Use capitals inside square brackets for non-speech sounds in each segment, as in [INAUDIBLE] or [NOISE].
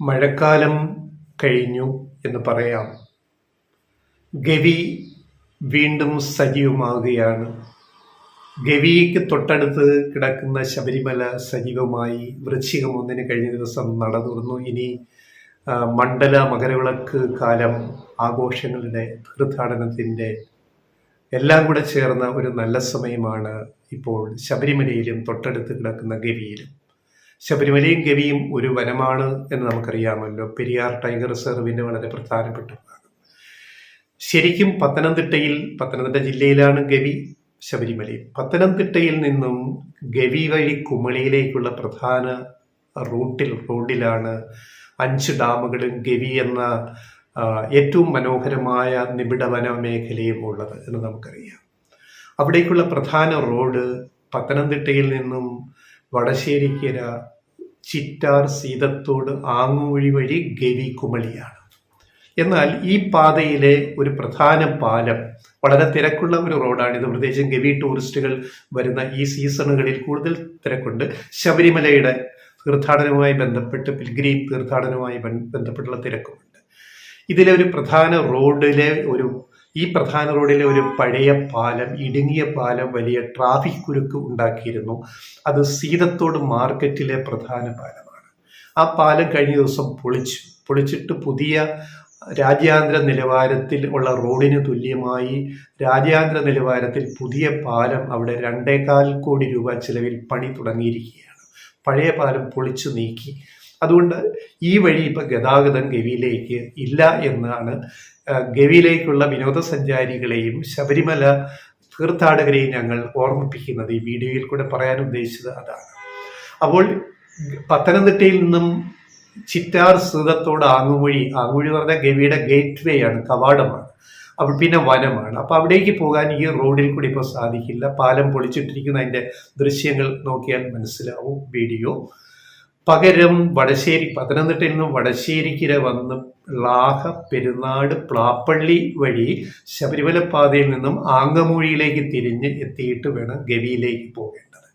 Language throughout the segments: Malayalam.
മഴക്കാലം കഴിഞ്ഞു എന്ന് പറയാം. ഗവി വീണ്ടും സജീവമാവുകയാണ് ഗവിക്ക് തൊട്ടടുത്ത് കിടക്കുന്ന ശബരിമല സജീവമായി വൃശ്ചികം ഒന്നിന് കഴിഞ്ഞ ദിവസം നട തുറന്നു ഇനി മണ്ഡല മകരവിളക്ക് കാലം ആഘോഷങ്ങളുടെ തീർത്ഥാടനത്തിന്റെ എല്ലാം കൂടെ ചേർന്ന ഒരു നല്ല സമയമാണ് ഇപ്പോൾ ശബരിമലയിലും തൊട്ടടുത്ത് കിടക്കുന്ന ഗവിയിലും. ശബരിമലയും ഗവിയും ഒരു വനമാണ് എന്ന് നമുക്കറിയാമല്ലോ. പെരിയാർ ടൈഗർ റിസർവിന്റെ വളരെ പ്രധാനപ്പെട്ട ഭാഗം. ശരിക്കും പത്തനംതിട്ടയിൽ പത്തനംതിട്ട ജില്ലയിലാണ് ഗവി ശബരിമലയിൽ പത്തനംതിട്ടയിൽ നിന്നും ഗവി വഴി കുമളിയിലേക്കുള്ള പ്രധാന റൂട്ടിൽ റോഡിലാണ് അഞ്ച് ഡാമുകളും ഗവി എന്ന ഏറ്റവും മനോഹരമായ നിബിഡ വന മേഖലയും ഉള്ളത് എന്ന് നമുക്കറിയാം. അവിടേക്കുള്ള പ്രധാന റോഡ് പത്തനംതിട്ടയിൽ നിന്നും വടശ്ശേരിക്കര ചിറ്റാർ സീതത്തോട് ആങ്ങുവഴി വഴി ഗവി കുമളിയാണ്. എന്നാൽ ഈ പാതയിലെ ഒരു പ്രധാന പാലം വളരെ തിരക്കുള്ള ഒരു റോഡാണിത് പ്രത്യേകിച്ചും ഗവി ടൂറിസ്റ്റുകൾ വരുന്ന ഈ സീസണുകളിൽ കൂടുതൽ തിരക്കുണ്ട്. ശബരിമലയുടെ തീർത്ഥാടനവുമായി ബന്ധപ്പെട്ട് പിൽഗ്രീം തീർത്ഥാടനവുമായി ബന്ധപ്പെട്ടുള്ള തിരക്കുമുണ്ട്. ഇതിലെ ഒരു പ്രധാന റോഡിലെ ഒരു ഈ പ്രധാന റോഡിലെ ഒരു പഴയ പാലം ഇടുങ്ങിയ പാലം വലിയ ട്രാഫിക് കുരുക്ക് ഉണ്ടാക്കിയിരുന്നു. അത് സീതത്തോട് മാർക്കറ്റിലെ പ്രധാന പാലമാണ്. ആ പാലം കഴിഞ്ഞ ദിവസം പൊളിച്ചു. പൊളിച്ചിട്ട് പുതിയ രാജ്യാന്തര നിലവാരത്തിൽ ഉള്ള റോഡിന് തുല്യമായി രാജ്യാന്തര നിലവാരത്തിൽ പുതിയ പാലം അവിടെ രണ്ടേകാൽ കോടി രൂപ ചിലവിൽ പണി തുടങ്ങിയിരിക്കുകയാണ്. പഴയ പാലം പൊളിച്ചു നീക്കി. അതുകൊണ്ട് ഈ വഴി ഇപ്പം ഗതാഗതം ഗവിയിലേക്ക് ഇല്ല എന്നാണ് ഗവിയിലേക്കുള്ള വിനോദസഞ്ചാരികളെയും ശബരിമല തീർത്ഥാടകരെയും ഞങ്ങൾ ഓർമ്മിപ്പിക്കുന്നത്. ഈ വീഡിയോയിൽ കൂടെ പറയാൻ ഉദ്ദേശിച്ചത് അതാണ്. അപ്പോൾ പത്തനംതിട്ടയിൽ നിന്നും ചിറ്റാർ സീതത്തോട് ആങ്ങുമൊഴി ആങ്ങുമൊഴി എന്ന് പറഞ്ഞാൽ ഗവിയുടെ ഗേറ്റ് വേ ആണ് കവാടമാണ്. അപ്പോൾ പിന്നെ വനമാണ്. അപ്പോൾ അവിടേക്ക് പോകാൻ ഈ റോഡിൽ കൂടി ഇപ്പോൾ സാധിക്കില്ല. പാലം പൊളിച്ചിട്ടിരിക്കുന്ന അതിന്റെ ദൃശ്യങ്ങൾ നോക്കിയാൽ മനസ്സിലാവും വീഡിയോ. പകരം വടശ്ശേരി പത്തനംതിട്ടയിൽ നിന്നും വടശ്ശേരിക്കര വന്ന് ലാഹ പെരുന്നാട് പ്ലാപ്പള്ളി വഴി ശബരിമല പാതയിൽ നിന്നും ആങ്ങമൂഴിയിലേക്ക് തിരിഞ്ഞ് എത്തിയിട്ട് വേണം ഗവിയിലേക്ക് പോകേണ്ടത്.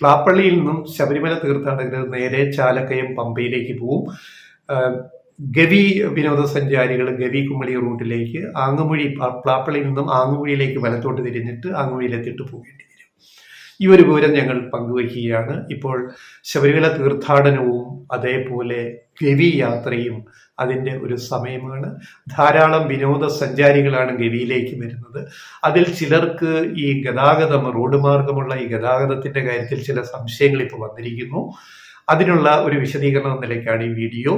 പ്ലാപ്പള്ളിയിൽ നിന്നും ശബരിമല തീർത്ഥാടകർ നേരെ ചാലക്കയം പമ്പയിലേക്ക് പോവും. ഗവി വിനോദസഞ്ചാരികൾ ഗവി കുമളി റൂട്ടിലേക്ക് ആങ്ങമൂഴി പ്ലാ- പ്ലാപ്പള്ളിയിൽ നിന്നും ആങ്ങമൂഴിയിലേക്ക് വലത്തോട്ട് തിരിഞ്ഞിട്ട് ആങ്ങമൂഴിയിലെത്തിയിട്ട് പോകേണ്ടി ഈ ഒരു വിവരം ഞങ്ങൾ പങ്കുവയ്ക്കുകയാണ്. ഇപ്പോൾ ശബരിമല തീർത്ഥാടനവും അതേപോലെ ഗവി യാത്രയും അതിന്റെ ഒരു സമയമാണ്. ധാരാളം വിനോദസഞ്ചാരികളാണ് ഗവിയിലേക്ക് വരുന്നത്. അതിൽ ചിലർക്ക് ഈ ഗതാഗതം റോഡ് മാർഗമുള്ള ഈ ഗതാഗതത്തിന്റെ കാര്യത്തിൽ ചില സംശയങ്ങൾ ഇപ്പോൾ വന്നിരിക്കുന്നു. അതിനുള്ള ഒരു വിശദീകരണം നിലയ്ക്കാണ് ഈ വീഡിയോ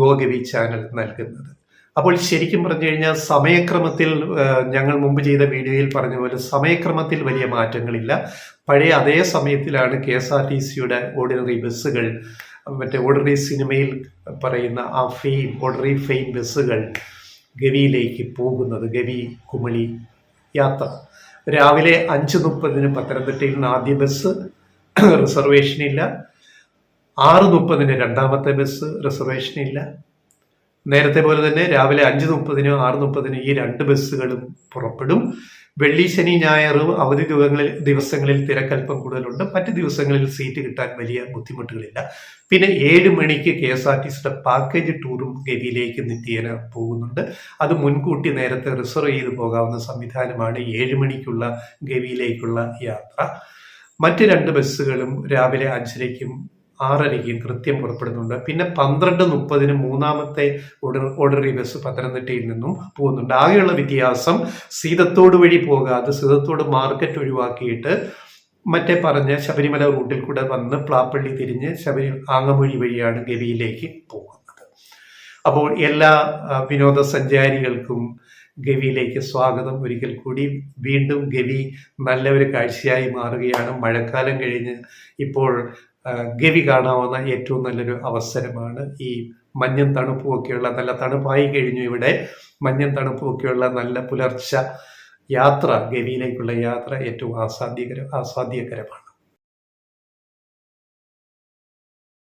ഗോഗവി ചാനൽ നൽകുന്നത്. അപ്പോൾ ശരിക്കും പറഞ്ഞു കഴിഞ്ഞാൽ സമയക്രമത്തിൽ ഞങ്ങൾ മുമ്പ് ചെയ്ത വീഡിയോയിൽ പറഞ്ഞ പോലെ സമയക്രമത്തിൽ വലിയ മാറ്റങ്ങളില്ല. പഴയ അതേ സമയത്തിലാണ് കെ എസ് ആർ ടി സിയുടെ ഓർഡിനറി ബസ്സുകൾ മറ്റേ ഓർഡിനറി സിനിമയിൽ പറയുന്ന ആ ഫെയിം ഓർഡിനറി ഫെയിം ബസ്സുകൾ ഗവിയിലേക്ക് പോകുന്നത് ഗവി കുമളി യാത്ര. രാവിലെ അഞ്ച് മുപ്പതിന് പത്തനംതിട്ടയിൽ നിന്ന് ആദ്യ ബസ് [COUGHS] റിസർവേഷൻ ഇല്ല ആറ് മുപ്പതിന് രണ്ടാമത്തെ ബസ് റിസർവേഷൻ ഇല്ല നേരത്തെ പോലെ തന്നെ രാവിലെ അഞ്ച് മുപ്പതിനോ ആറ് മുപ്പതിനോ ഈ രണ്ട് ബസ്സുകളും പുറപ്പെടും. വെള്ളി ശനി ഞായർ അവധി ദിവസങ്ങളിൽ ദിവസങ്ങളിൽ തിരക്കൽപ്പം കൂടുതലുണ്ട്. മറ്റ് ദിവസങ്ങളിൽ സീറ്റ് കിട്ടാൻ വലിയ ബുദ്ധിമുട്ടുകളില്ല. പിന്നെ ഏഴ് മണിക്ക് കെ എസ് ആർ ടി സിയുടെ പാക്കേജ് ടൂറും ഗവിയിലേക്ക് നിത്യേന പോകുന്നുണ്ട്. അത് മുൻകൂട്ടി നേരത്തെ റിസർവ് ചെയ്ത് പോകാവുന്ന സംവിധാനമാണ് ഏഴ് മണിക്കുള്ള ഗവിയിലേക്കുള്ള യാത്ര. മറ്റ് രണ്ട് ബസ്സുകളും രാവിലെ അഞ്ചരയ്ക്കും ആറരയ്ക്കും കൃത്യം പുറപ്പെടുന്നുണ്ട്. പിന്നെ പന്ത്രണ്ട് മുപ്പതിന് മൂന്നാമത്തെ ഓർഡറി ബസ് പത്തനംതിട്ടയിൽ നിന്നും പോകുന്നുണ്ട്. ആകെയുള്ള വ്യത്യാസം സീതത്തോട് വഴി പോകാതെ സീതത്തോട് മാർക്കറ്റ് ഒഴിവാക്കിയിട്ട് മറ്റേ പറഞ്ഞ ശബരിമല റൂട്ടിൽ കൂടെ വന്ന് പ്ലാപ്പള്ളി തിരിഞ്ഞ് ശബരി ആങ്ങമൊഴി വഴിയാണ് ഗവിയിലേക്ക് പോകുന്നത്. അപ്പോൾ എല്ലാ വിനോദസഞ്ചാരികൾക്കും ഗവിയിലേക്ക് സ്വാഗതം. ഒരിക്കൽ കൂടി വീണ്ടും ഗവി നല്ല ഒരു കാഴ്ചയായി മാറുകയാണ്. മഴക്കാലം കഴിഞ്ഞ് ഇപ്പോൾ ഗവി കാണാവുന്ന ഏറ്റവും നല്ലൊരു അവസരമാണ്. ഈ മഞ്ഞും തണുപ്പും ഒക്കെയുള്ള നല്ല തണുപ്പായി കഴിഞ്ഞു ഇവിടെ. മഞ്ഞും തണുപ്പും ഒക്കെയുള്ള നല്ല പുലർച്ച യാത്ര ഗവിയിലേക്കുള്ള യാത്ര ഏറ്റവും ആസ്വാദ്യകര ആസ്വാദ്യകരമാണ്.